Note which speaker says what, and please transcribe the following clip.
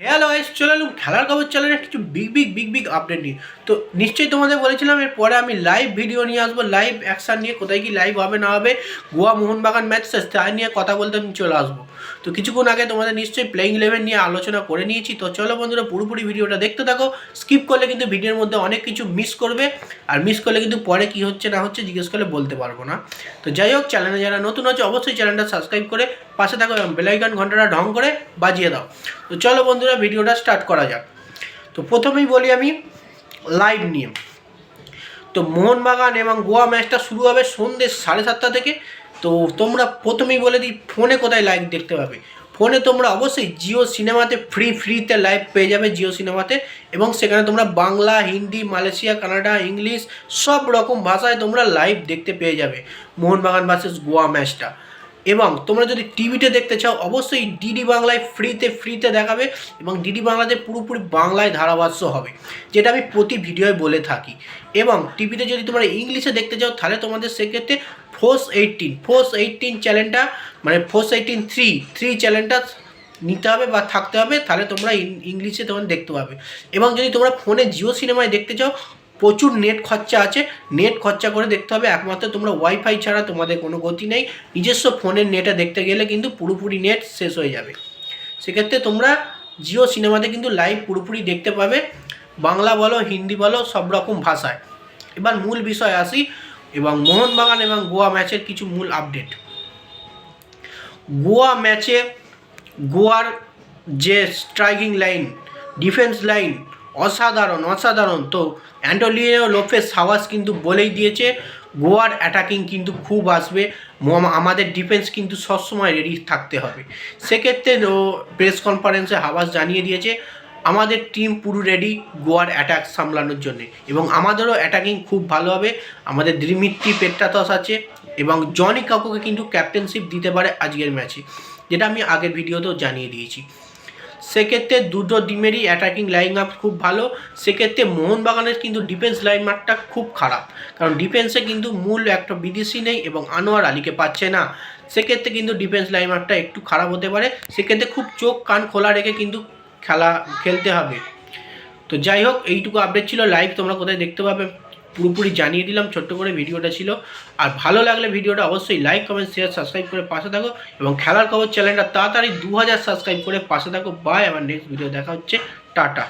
Speaker 1: Hello guys চলে এলাম খেলার খবর চ্যানেলের কিছু big big big big update নিয়ে। তো নিশ্চয়ই তোমাদের বলেছিলাম, এরপরে আমি লাইভ ভিডিও নিয়ে আসব লাইভ অ্যাকশান নিয়ে, কোথায় কি লাইভ হবে, না হবে, গোয়া মোহনবাগান ম্যাচ তাই নিয়ে কথা বলতে আমি চলে আসব। তো কিছুক্ষণ আগে তোমাদের নিশ্চয়ই প্লেইং ইলেভেন নিয়ে আলোচনা করে নিয়েছি। তো চলো বন্ধুরা, পুরোপুরি ভিডিওটা দেখতে থাকো। স্কিপ করলে কিন্তু ভিডিওর মধ্যে অনেক কিছু মিস করবে। আর মিস করলে কিন্তু পরে কি হচ্ছে, না হচ্ছে জিজ্ঞেস করলে বলতে পারব না। তো যাই হোক চ্যানেলে যারা নতুন আছে, অবশ্যই চ্যানেলটা সাবস্ক্রাইব করে পাশে থাকো এবং বেলাইকান ঘন্টাটা ঢং করে বাজিয়ে দাও। তো চলো বন্ধুরা, ভিডিওটা স্টার্ট করা যাক। তো প্রথমেই বলি আমি লাইভ নিয়ে তো মোহনবাগান এবং গোয়া ম্যাচটা শুরু হবে সন্ধ্যে সাড়ে সাতটা থেকে। তো তোমরা প্রথমেই বলে দিই, ফোনে কোথায় লাইভ দেখতে পাবে? ফোনে তোমরা অবশ্যই জিও সিনেমাতে ফ্রি ফ্রিতে লাইভ পেয়ে যাবে জিও সিনেমাতে। এবং সেখানে তোমরা Bangla, Hindi, Malaysia, Canada, English সব রকম ভাষায় তোমরা লাইভ দেখতে পেয়ে যাবে মোহনবাগান ভার্সেস গোয়া ম্যাচটা এবং তোমরা যদি টিভিতে দেখতে চাও, অবশ্যই ডিডি বাংলায় ফ্রিতে ফ্রিতে দেখাবে এবং ডিডি বাংলাতে পুরোপুরি বাংলায় ধারাভাষ্য হবে, যেটা আমি প্রতি ভিডিওয় বলে থাকি। এবং টিভিতে যদি তোমরা ইংলিশে দেখতে চাও, তাহলে তোমাদের সেক্ষেত্রে ফোর্স এইটিন ফোর্স এইটিন চ্যানেলটা মানে ফোর্স এইটিন থ্রি থ্রি চ্যানেলটা নিতে হবে বা থাকতে হবে, তাহলে তোমরা ইংলিশে তোমরা দেখতে পাবে। এবং যদি তোমরা ফোনে জিও সিনেমায় দেখতে চাও প্রচুর নেট খরচা আছে। নেট খরচা করে দেখতে হবে। একমাত্র তোমরা ওয়াইফাই ছাড়া তোমাদের কোনো গতি নেই। নিজস্ব ফোনের নেটে দেখতে গেলে কিন্তু পুরোপুরি নেট শেষ হয়ে যাবে। সেক্ষেত্রে তোমরা জিও সিনেমাতে কিন্তু লাইভ পুরোপুরি দেখতে পাবে। বাংলা বলো, হিন্দি বলো, সব রকম ভাষায়। এবার মূল বিষয় আসি এবং মোহনবাগান এবং গোয়া ম্যাচের কিছু মূল আপডেট গোয়া ম্যাচে গোয়ার যে স্ট্রাইকিং লাইন ডিফেন্স লাইন অসাধারণ অসাধারণ। তো অ্যান্টোলিও লোফেস সাওয়াস কিন্তু বলেই দিয়েছে, গোয়ার অ্যাটাকিং কিন্তু খুব আসবে আমাদের ডিফেন্স কিন্তু সবসময় রেডি থাকতে হবে। সেক্ষেত্রে প্রেস কনফারেন্সে হাওয়াস জানিয়ে দিয়েছে, আমাদের টিম পুরো রেডি গোয়ার অ্যাটাক সামলানোর জন্য। এবং আমাদেরও অ্যাটাকিং খুব ভালো হবে, আমাদের দ্রিমিত্রি পেট্টাতস আছে, এবং জনি কাকুকে কিন্তু ক্যাপ্টেনশিপ দিতে পারে আজকের ম্যাচে যেটা আমি আগের ভিডিওতেও জানিয়ে দিয়েছি। সেক্ষেত্রে দুটো ডিমেরই অ্যাটাকিং লাইন আপ খুব ভালো। সেক্ষেত্রে মোহনবাগানের কিন্তু ডিফেন্স লাইন আপটা খুব খারাপ। কারণ ডিফেন্সে কিন্তু মূল একটা বিদেশি নেই এবং আনোয়ার আলীকে পাচ্ছে না। সেক্ষেত্রে কিন্তু ডিফেন্স লাইন আপটা একটু খারাপ হতে পারে। সেক্ষেত্রে খুব চোখ কান খোলা রেখে কিন্তু খেলা খেলতে হবে। তো যাই হোক, এইটুকু আপডেট ছিল। লাইভ তোমরা কোথায় দেখতে পাবে? পুরোপুরি জানিয়ে দিলাম, ছোট্ট করে ভিডিওটা ছিল। আর ভালো লাগলে ভিডিওটা অবশ্যই লাইক কমেন্ট শেয়ার সাবস্ক্রাইব করে পাশে থাকো এবং খেলার খবর চ্যানেলটা তাড়াতাড়ি দু হাজার সাবস্ক্রাইব করে পাশে থাকো। বাই আমার নেক্সট ভিডিও দেখা হচ্ছে। টাটা।